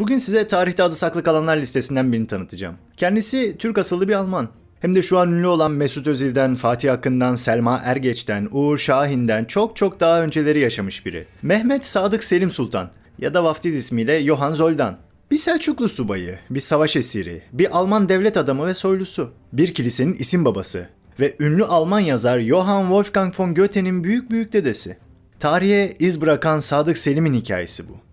Bugün size tarihte adı saklı kalanlar listesinden birini tanıtacağım. Kendisi Türk asıllı bir Alman. Hem de şu an ünlü olan Mesut Özil'den, Fatih Akın'dan, Selma Ergeç'ten, Uğur Şahin'den çok çok daha önceleri yaşamış biri. Mehmet Sadık Selim Sultan ya da vaftiz ismiyle Johann Zoldan. Bir Selçuklu subayı, bir savaş esiri, bir Alman devlet adamı ve soylusu. Bir kilisenin isim babası ve ünlü Alman yazar Johann Wolfgang von Goethe'nin büyük büyük dedesi. Tarihe iz bırakan Sadık Selim'in hikayesi bu.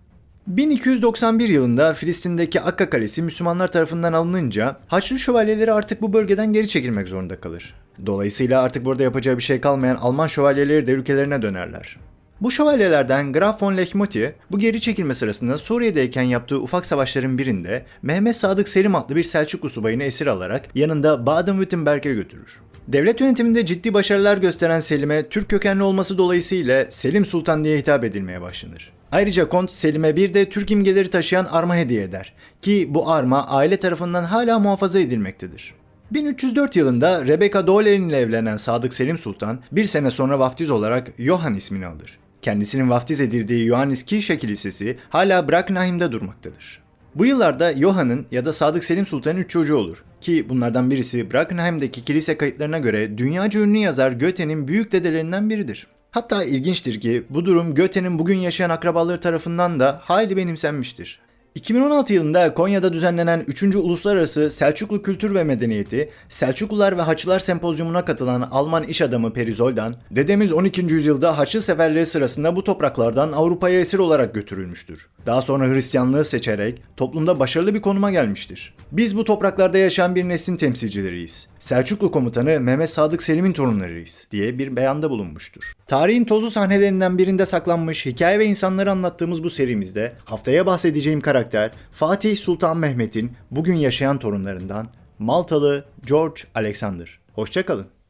1291 yılında Filistin'deki Akka Kalesi Müslümanlar tarafından alınınca Haçlı şövalyeleri artık bu bölgeden geri çekilmek zorunda kalır. Dolayısıyla artık burada yapacağı bir şey kalmayan Alman şövalyeleri de ülkelerine dönerler. Bu şövalyelerden Graf von Lechmoti bu geri çekilme sırasında Suriye'deyken yaptığı ufak savaşların birinde Mehmet Sadık Selim adlı bir Selçuklu subayını esir alarak yanında Baden-Württemberg'e götürür. Devlet yönetiminde ciddi başarılar gösteren Selim'e Türk kökenli olması dolayısıyla Selim Sultan diye hitap edilmeye başlanır. Ayrıca Kont Selim'e bir de Türk imgeleri taşıyan arma hediye eder ki bu arma aile tarafından hala muhafaza edilmektedir. 1304 yılında Rebecca Dolerin ile evlenen Sadık Selim Sultan bir sene sonra vaftiz olarak Johann ismini alır. Kendisinin vaftiz edildiği Johannes Kirche Kilisesi hala Brackenheim'de durmaktadır. Bu yıllarda Johann'ın ya da Sadık Selim Sultan'ın üç çocuğu olur. Ki bunlardan birisi Brackenheim'deki kilise kayıtlarına göre dünyaca ünlü yazar Goethe'nin büyük dedelerinden biridir. Hatta ilginçtir ki bu durum Goethe'nin bugün yaşayan akrabaları tarafından da hayli benimsenmiştir. 2016 yılında Konya'da düzenlenen 3. Uluslararası Selçuklu Kültür ve Medeniyeti, Selçuklular ve Haçlılar Sempozyumuna katılan Alman iş adamı Peri Zoldan, dedemiz 12. yüzyılda Haçlı seferleri sırasında bu topraklardan Avrupa'ya esir olarak götürülmüştür. Daha sonra Hristiyanlığı seçerek toplumda başarılı bir konuma gelmiştir. Biz bu topraklarda yaşayan bir neslin temsilcileriyiz. Selçuklu komutanı Mehmet Sadık Selim'in torunlarıyız diye bir beyanda bulunmuştur. Tarihin tozlu sahnelerinden birinde saklanmış hikaye ve insanları anlattığımız bu serimizde haftaya bahsedeceğim karakter Fatih Sultan Mehmet'in bugün yaşayan torunlarından Maltalı George Alexander. Hoşçakalın.